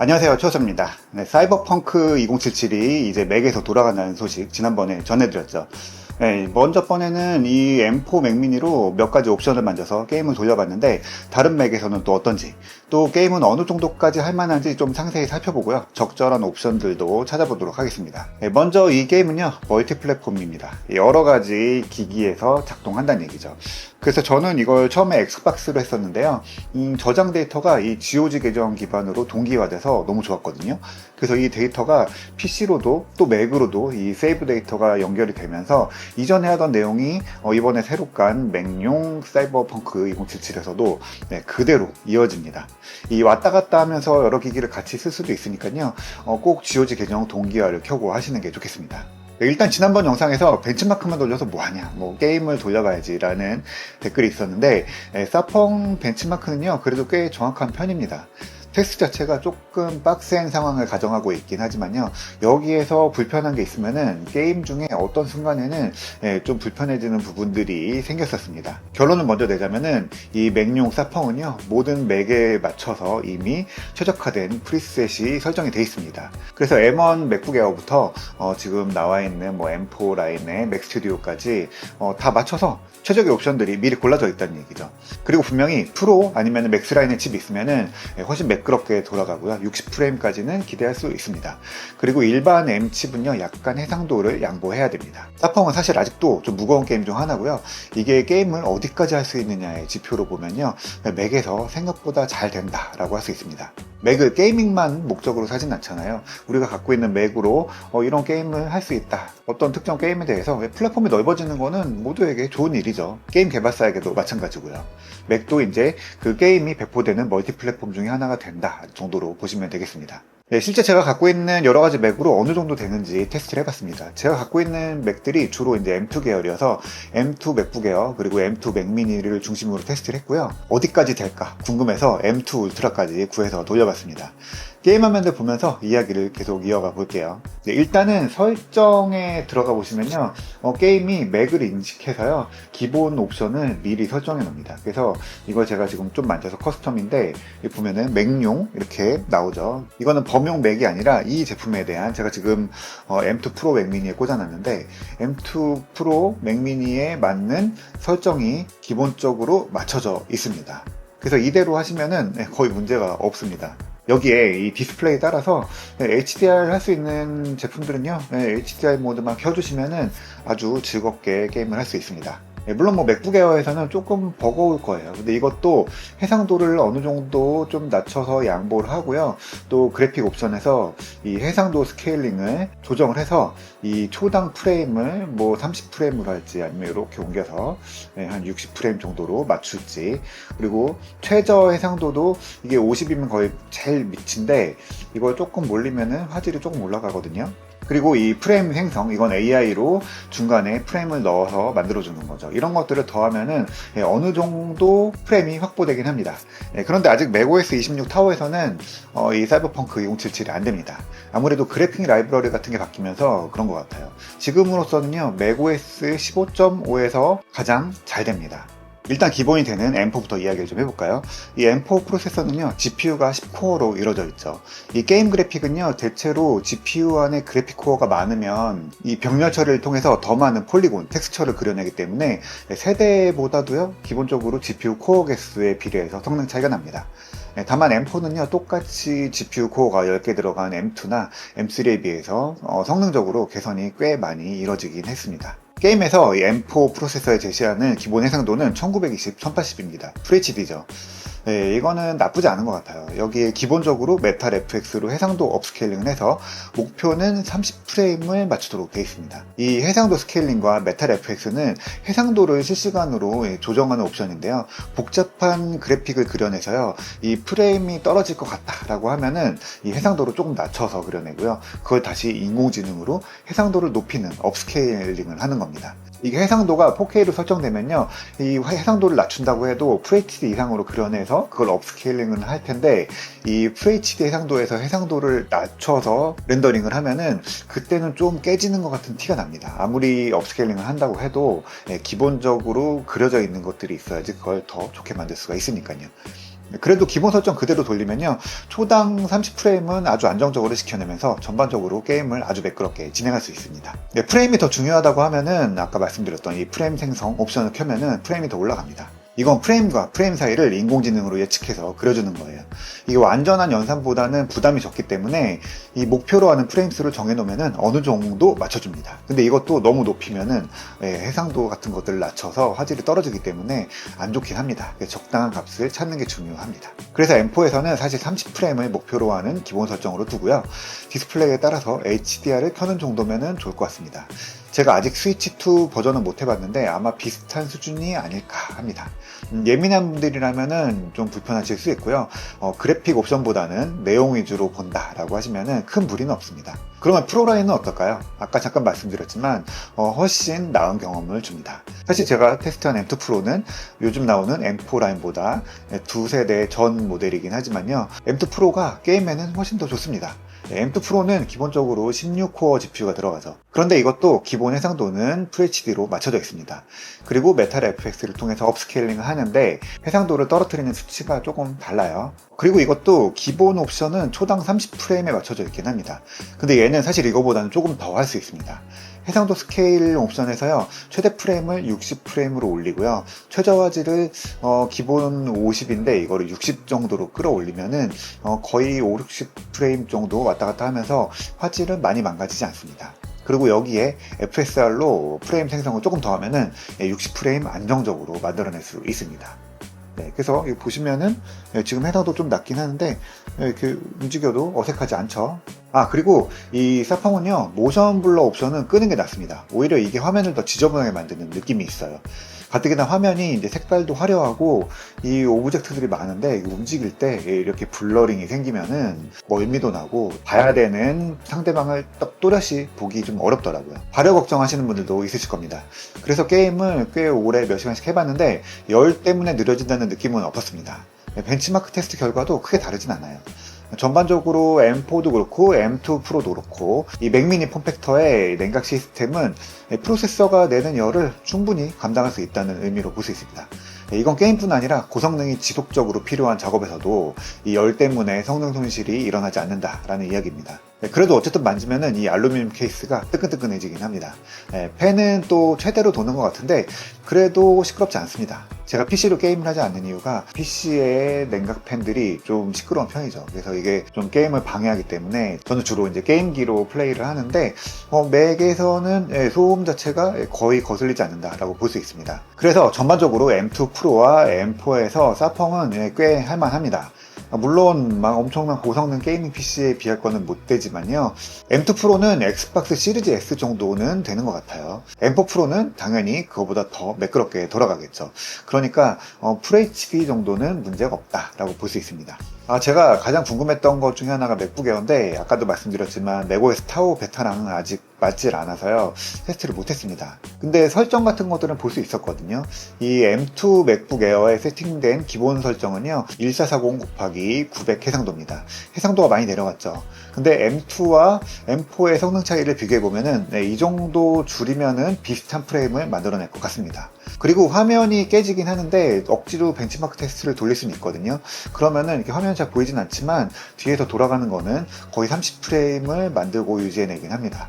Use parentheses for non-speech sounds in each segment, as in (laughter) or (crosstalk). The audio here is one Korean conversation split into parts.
안녕하세요. 최호섭입니다. 네, 사이버펑크 2077이 이제 맥에서 돌아간다는 소식 지난번에 전해드렸죠. 네, 먼저 번에는 이 M4 맥미니로 몇 가지 옵션을 만져서 게임을 돌려봤는데 다른 맥에서는 또 어떤지 또 게임은 어느 정도까지 할 만한지 좀 상세히 살펴보고요. 적절한 옵션들도 찾아보도록 하겠습니다. 네, 먼저 이 게임은요 멀티 플랫폼입니다. 여러 가지 기기에서 작동한다는 얘기죠. 그래서 저는 이걸 처음에 엑스박스로 했었는데요. 음, 저장 데이터가 이 GOG 계정 기반으로 동기화돼서 너무 좋았거든요. 그래서 이 데이터가 PC로도 또 맥으로도 이 세이브 데이터가 연결이 되면서 이전에 하던 내용이 어, 이번에 새로 깐 맥용 사이버펑크 2077에서도 네, 그대로 이어집니다. 이 왔다 갔다 하면서 여러 기기를 같이 쓸 수도 있으니까요. 어, 꼭 GOG 계정 동기화를 켜고 하시는 게 좋겠습니다. 네, 일단 지난번 영상에서 벤치마크만 돌려서 뭐하냐 뭐 게임을 돌려가야지 라는 댓글이 있었는데 에, 사펑 벤치마크는요 그래도 꽤 정확한 편입니다 테스트 자체가 조금 빡센 상황을 가정하고 있긴 하지만요. 여기에서 불편한 게 있으면은 게임 중에 어떤 순간에는 예, 좀 불편해지는 부분들이 생겼었습니다. 결론을 먼저 내자면은 이 맥용 사펑은요. 모든 맥에 맞춰서 이미 최적화된 프리셋이 설정이 되어 있습니다. 그래서 M1 맥북 에어부터 어, 지금 나와 있는 뭐 M4 라인의 맥 스튜디오까지 어, 다 맞춰서 최적의 옵션들이 미리 골라져 있다는 얘기죠. 그리고 분명히 프로 아니면 맥스 라인의 칩이 있으면은 예, 훨씬 매끄럽게 돌아가고요. 60프레임까지는 기대할 수 있습니다. 그리고 일반 M 칩은요, 약간 해상도를 양보해야 됩니다. 사펑은 사실 아직도 좀 무거운 게임 중 하나고요. 이게 게임을 어디까지 할 수 있느냐의 지표로 보면요, 맥에서 생각보다 잘 된다라고 할 수 있습니다. 맥을 게이밍만 목적으로 사진 않잖아요. 우리가 갖고 있는 맥으로 어, 이런 게임을 할 수 있다. 어떤 특정 게임에 대해서 플랫폼이 넓어지는 거는 모두에게 좋은 일이죠. 게임 개발사에게도 마찬가지고요. 맥도 이제 그 게임이 배포되는 멀티 플랫폼 중에 하나가 된다 정도로 보시면 되겠습니다. 네, 실제 제가 갖고 있는 여러 가지 맥으로 어느 정도 되는지 테스트를 해봤습니다. 제가 갖고 있는 맥들이 주로 이제 M2 계열이어서 M2 맥북 에어 그리고 M2 맥미니를 중심으로 테스트를 했고요. 어디까지 될까 궁금해서 M2 울트라까지 구해서 돌려봤습니다. 게임 화면들 보면서 이야기를 계속 이어가 볼게요. 네, 일단은 설정에 들어가 보시면요. 어, 게임이 맥을 인식해서요. 기본 옵션을 미리 설정해 놓습니다. 그래서 이걸 제가 지금 좀 만져서 커스텀인데 보면은 맥용 이렇게 나오죠. 이거는 범용 맥이 아니라 이 제품에 대한 제가 지금 어, M2 프로 맥미니에 꽂아놨는데 M2 프로 맥미니에 맞는 설정이 기본적으로 맞춰져 있습니다. 그래서 이대로 하시면은 네, 거의 문제가 없습니다. 여기에 이 디스플레이에 따라서 HDR 할 수 있는 제품들은요, HDR 모드만 켜주시면은 아주 즐겁게 게임을 할 수 있습니다. 예, 물론 뭐 맥북 에어에서는 조금 버거울 거예요. 근데 이것도 해상도를 어느 정도 좀 낮춰서 양보를 하고요. 또 그래픽 옵션에서 이 해상도 스케일링을 조정을 해서 이 초당 프레임을 뭐 30프레임으로 할지 아니면 이렇게 옮겨서 예, 한 60프레임 정도로 맞출지 그리고 최저 해상도도 이게 50이면 거의 제일 밑인데 이걸 조금 몰리면은 화질이 조금 올라가거든요. 그리고 이 프레임 생성, 이건 AI로 중간에 프레임을 넣어서 만들어주는 거죠. 이런 것들을 더하면은 예, 어느 정도 프레임이 확보되긴 합니다. 예, 그런데 아직 맥OS 26 타워에서는 어, 이 사이버펑크 2077이 안 됩니다. 아무래도 그래픽 라이브러리 같은 게 바뀌면서 그런 것 같아요. 지금으로서는요, 맥OS 15.5에서 가장 잘 됩니다. 일단 기본이 되는 M4부터 이야기를 좀 해볼까요? 이 M4 프로세서는요, GPU가 10코어로 이루어져 있죠. 이 게임 그래픽은요, 대체로 GPU 안에 그래픽 코어가 많으면 이 병렬 처리를 통해서 더 많은 폴리곤, 텍스처를 그려내기 때문에 세대보다도요, 기본적으로 GPU 코어 개수에 비례해서 성능 차이가 납니다. 네, 다만 M4는요, 똑같이 GPU 코어가 10개 들어간 M2나 M3에 비해서 어, 성능적으로 개선이 꽤 많이 이뤄지긴 했습니다. 게임에서 M4 프로세서에 제시하는 기본 해상도는 1920, 1080입니다. FHD죠. 네, 이거는 나쁘지 않은 것 같아요. 여기에 기본적으로 메탈 FX로 해상도 업스케일링을 해서 목표는 30프레임을 맞추도록 되어 있습니다. 이 해상도 스케일링과 메탈 FX는 해상도를 실시간으로 조정하는 옵션인데요. 복잡한 그래픽을 그려내서요. 이 프레임이 떨어질 것 같다라고 하면은 이 해상도를 조금 낮춰서 그려내고요. 그걸 다시 인공지능으로 해상도를 높이는 업스케일링을 하는 겁니다. 이게 해상도가 4K로 설정되면요. 이 해상도를 낮춘다고 해도 FHD 이상으로 그려내서 그걸 업스케일링을 할 텐데 이 FHD 해상도에서 해상도를 낮춰서 렌더링을 하면은 그때는 좀 깨지는 것 같은 티가 납니다. 아무리 업스케일링을 한다고 해도 예, 기본적으로 그려져 있는 것들이 있어야지 그걸 더 좋게 만들 수가 있으니까요. 그래도 기본 설정 그대로 돌리면요. 초당 30프레임은 아주 안정적으로 시켜내면서 전반적으로 게임을 아주 매끄럽게 진행할 수 있습니다. 네, 프레임이 더 중요하다고 하면은 아까 말씀드렸던 이 프레임 생성 옵션을 켜면은 프레임이 더 올라갑니다. 이건 프레임과 프레임 사이를 인공지능으로 예측해서 그려주는 거예요. 이게 완전한 연산보다는 부담이 적기 때문에 이 목표로 하는 프레임 수를 정해놓으면 어느 정도 맞춰줍니다. 근데 이것도 너무 높이면은 예, 해상도 같은 것들을 낮춰서 화질이 떨어지기 때문에 안 좋긴 합니다. 적당한 값을 찾는 게 중요합니다. 그래서 M4에서는 사실 30프레임을 목표로 하는 기본 설정으로 두고요. 디스플레이에 따라서 HDR을 켜는 정도면 좋을 것 같습니다. 제가 아직 스위치2 버전은 못 해봤는데 아마 비슷한 수준이 아닐까 합니다. 음, 예민한 분들이라면 좀 불편하실 수 있고요. 어, 그래픽 옵션보다는 내용 위주로 본다라고 하시면 큰 무리는 없습니다. 그러면 프로라인은 어떨까요? 아까 잠깐 말씀드렸지만 어, 훨씬 나은 경험을 줍니다. 사실 제가 테스트한 M2 프로는 요즘 나오는 M4 라인보다 두 세대 전 모델이긴 하지만요. M2 프로가 게임에는 훨씬 더 좋습니다. M2 프로는 기본적으로 16코어 GPU가 들어가죠. 그런데 이것도 기본 해상도는 FHD로 맞춰져 있습니다. 그리고 메탈 FX를 통해서 업스케일링을 하는데 해상도를 떨어뜨리는 수치가 조금 달라요. 그리고 이것도 기본 옵션은 초당 30프레임에 맞춰져 있긴 합니다. 근데 얘는 사실 이거보다는 조금 더 할 수 있습니다. 해상도 스케일 옵션에서요 최대 프레임을 60프레임으로 올리고요 최저 화질을 어, 기본 50인데 이거를 60 정도로 끌어올리면은 어, 거의 5, 60프레임 정도 왔다 갔다 하면서 화질은 많이 망가지지 않습니다. 그리고 여기에 FSR로 프레임 생성을 조금 더 하면은 60프레임 안정적으로 만들어낼 수 있습니다. 네, 그래서 보시면은 예, 지금 해상도 좀 낮긴 하는데 예, 이렇게 움직여도 어색하지 않죠. 아 그리고 이 사펑은요 모션 블러 옵션은 끄는 게 낫습니다. 오히려 이게 화면을 더 지저분하게 만드는 느낌이 있어요. 가뜩이나 화면이 이제 색깔도 화려하고 이 오브젝트들이 많은데 움직일 때 이렇게 블러링이 생기면은 뭐 의미도 나고 봐야 되는 상대방을 딱 또렷이 보기 좀 어렵더라고요. 발열 걱정하시는 분들도 있으실 겁니다. 그래서 게임을 꽤 오래 몇 시간씩 해봤는데 열 때문에 느려진다는 느낌은 없었습니다. 벤치마크 테스트 결과도 크게 다르진 않아요. 전반적으로 M4도 그렇고 M2 프로도 그렇고 이 맥미니 폼팩터의 냉각 시스템은 프로세서가 내는 열을 충분히 감당할 수 있다는 의미로 볼 수 있습니다. 이건 게임뿐 아니라 고성능이 지속적으로 필요한 작업에서도 이 열 때문에 성능 손실이 일어나지 않는다라는 이야기입니다. 그래도 어쨌든 만지면은 이 알루미늄 케이스가 뜨끈뜨끈해지긴 합니다. 팬은 또 최대로 도는 것 같은데 그래도 시끄럽지 않습니다. 제가 PC로 게임을 하지 않는 이유가 PC의 냉각 팬들이 좀 시끄러운 편이죠. 그래서 이게 좀 게임을 방해하기 때문에 저는 주로 이제 게임기로 플레이를 하는데 어, 맥에서는 예, 소음 자체가 거의 거슬리지 않는다라고 볼 수 있습니다. 그래서 전반적으로 M2 프로와 M4에서 사펑은 예, 꽤 할만합니다. 물론 막 엄청난 고성능 게이밍 PC에 비할 거는 못 되지만요. M2 프로는 엑스박스 시리즈 S 정도는 되는 것 같아요. M4 프로는 당연히 그거보다 더 매끄럽게 돌아가겠죠. 그러니까 어, FHD 정도는 문제가 없다라고 볼 수 있습니다. 아, 제가 가장 궁금했던 것 중에 하나가 맥북 에어인데 아까도 말씀드렸지만 맥OS 타오 베타랑은 아직 맞질 않아서요. 테스트를 못했습니다. 근데 설정 같은 것들은 볼 수 있었거든요. 이 M2 맥북 에어에 세팅된 기본 설정은요 1440 곱하기 900 해상도입니다. 해상도가 많이 내려갔죠. 근데 M2와 M4의 성능 차이를 비교해보면은 네, 이 정도 줄이면은 비슷한 프레임을 만들어낼 것 같습니다. 그리고 화면이 깨지긴 하는데 억지로 벤치마크 테스트를 돌릴 수는 있거든요. 그러면은 이렇게 화면이 잘 보이진 않지만 뒤에서 돌아가는 거는 거의 30프레임을 만들고 유지해내긴 합니다.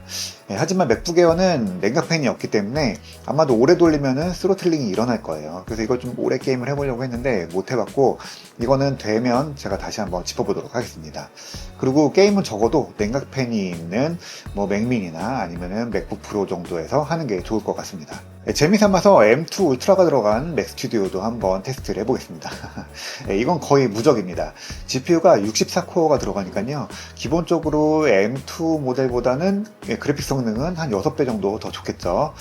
예, 하지만 맥북 에어는 냉각팬이 없기 때문에 아마도 오래 돌리면은 스로틀링이 일어날 거예요. 그래서 이걸 좀 오래 게임을 해보려고 했는데 못 해봤고 이거는 되면 제가 다시 한번 짚어보도록 하겠습니다. 그리고 게임은 적어도 냉각팬이 있는 뭐 맥민이나 아니면은 맥북 프로 정도에서 하는 게 좋을 것 같습니다. 예, 재미삼아서 M2 울트라가 들어간 맥 스튜디오도 한번 테스트를 해보겠습니다. 예, (laughs) 이건 거의 무적입니다. GPU가 64코어가 들어가니까요. 기본적으로 M2 모델보다는 예, 그래픽 성능은 한 6배 정도 더 좋겠죠.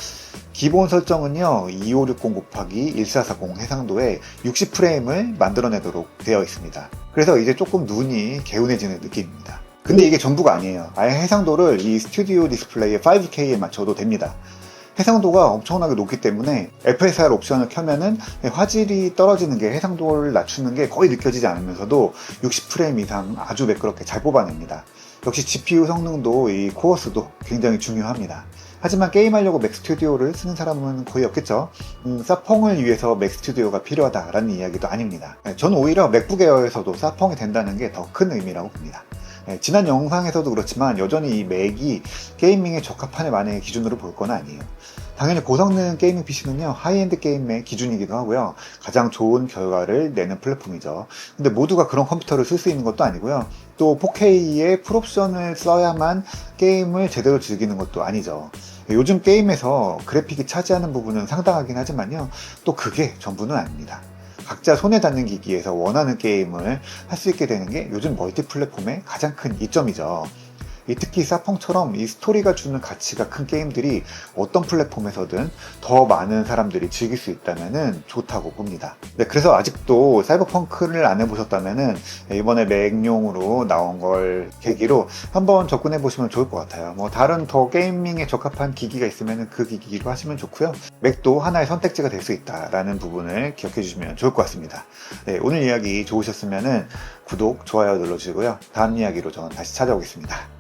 기본 설정은요 2560 곱하기 1440 해상도에 60프레임을 만들어내도록 되어 있습니다. 그래서 이제 조금 눈이 개운해지는 느낌입니다. 근데 이게 전부가 아니에요. 아예 해상도를 이 스튜디오 디스플레이 5K에 맞춰도 됩니다. 해상도가 엄청나게 높기 때문에 FSR 옵션을 켜면은 화질이 떨어지는 게 해상도를 낮추는 게 거의 느껴지지 않으면서도 60프레임 이상 아주 매끄럽게 잘 뽑아냅니다. 역시 GPU 성능도 이 코어스도 굉장히 중요합니다. 하지만 게임하려고 맥 스튜디오를 쓰는 사람은 거의 없겠죠. 음, 사펑을 위해서 맥 스튜디오가 필요하다라는 이야기도 아닙니다. 네, 저는 오히려 맥북 에어에서도 사펑이 된다는 게 더 큰 의미라고 봅니다. 네, 지난 영상에서도 그렇지만 여전히 이 맥이 게이밍에 적합한 만의 기준으로 볼 건 아니에요. 당연히 고성능 게이밍 PC는요, 하이엔드 게임의 기준이기도 하고요. 가장 좋은 결과를 내는 플랫폼이죠. 근데 모두가 그런 컴퓨터를 쓸 수 있는 것도 아니고요. 또 4K의 풀옵션을 써야만 게임을 제대로 즐기는 것도 아니죠. 요즘 게임에서 그래픽이 차지하는 부분은 상당하긴 하지만요. 또 그게 전부는 아닙니다. 각자 손에 닿는 기기에서 원하는 게임을 할 수 있게 되는 게 요즘 멀티 플랫폼의 가장 큰 이점이죠. 이 특히 사펑처럼 이 스토리가 주는 가치가 큰 게임들이 어떤 플랫폼에서든 더 많은 사람들이 즐길 수 있다면 좋다고 봅니다. 네, 그래서 아직도 사이버펑크를 안 해보셨다면 이번에 맥용으로 나온 걸 계기로 한번 접근해 보시면 좋을 것 같아요. 뭐 다른 더 게이밍에 적합한 기기가 있으면 그 기기로 하시면 좋고요. 맥도 하나의 선택지가 될 수 있다라는 부분을 기억해 주시면 좋을 것 같습니다. 네, 오늘 이야기 좋으셨으면 구독, 좋아요 눌러주시고요. 다음 이야기로 저는 다시 찾아오겠습니다.